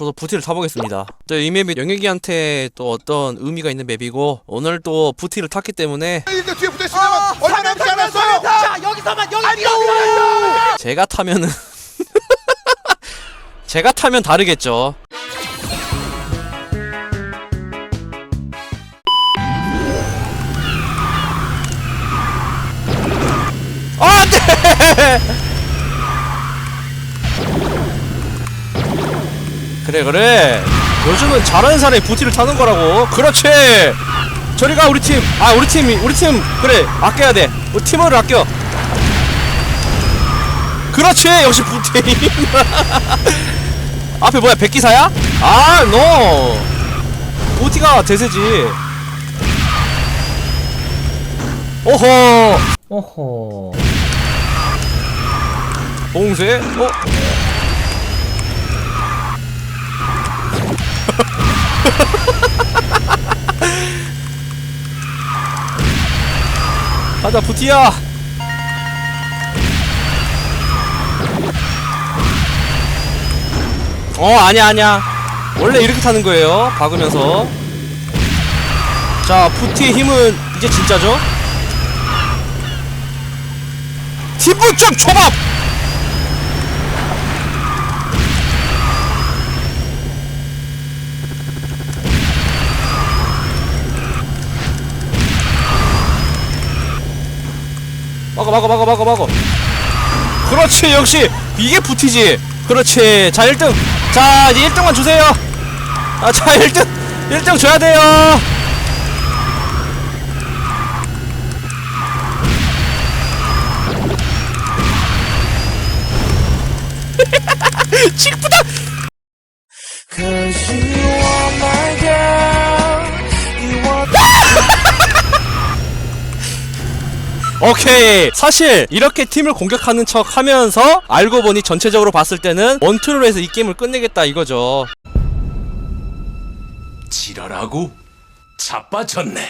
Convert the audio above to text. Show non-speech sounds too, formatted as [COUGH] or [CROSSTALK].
저도 부티를 타보겠습니다. 또이 맵이 영혁이한테 또 어떤 의미가 있는 맵이고 오늘 또 부티를 탔기 때문에 이제 뒤에 붙어 있으면 얼마 남지 않았어요. 자 여기서만 여기 밀어 제가 타면은 [LAUGHS] 제가 타면 다르겠죠. 아, 안 돼! 그래 그래. 요즘은 잘하는 사람이 부티를 타는 거라고. 그렇지. 저리가 우리 팀. 아 우리 팀이 우리 팀 그래 아껴야 돼. 우리 팀원을 아껴. 그렇지 역시 부테인 [LAUGHS] 앞에 뭐야 백기사야? 아 노! 부티가 대세지 오호 오호 봉쇄? 어? 가자 부티야. 어 아니야 아니야. 원래 이렇게 타는 거예요 박으면서. 자 부티의 힘은 이제 진짜죠? 티부쩍 초밥 막어 막어 막어 막어 막어 그렇지 역시. 이게 부티지. 그렇지. 자 1등. 자 이제 1등만 주세요. 아자 1등. 1등 줘야 돼요. [LAUGHS] 칙부다 오케이 사실 이렇게 팀을 공격하는 척 하면서 알고 보니 전체적으로 봤을 때는 원투를 해서 이 게임을 끝내겠다 이거죠 지랄하고 자빠졌네.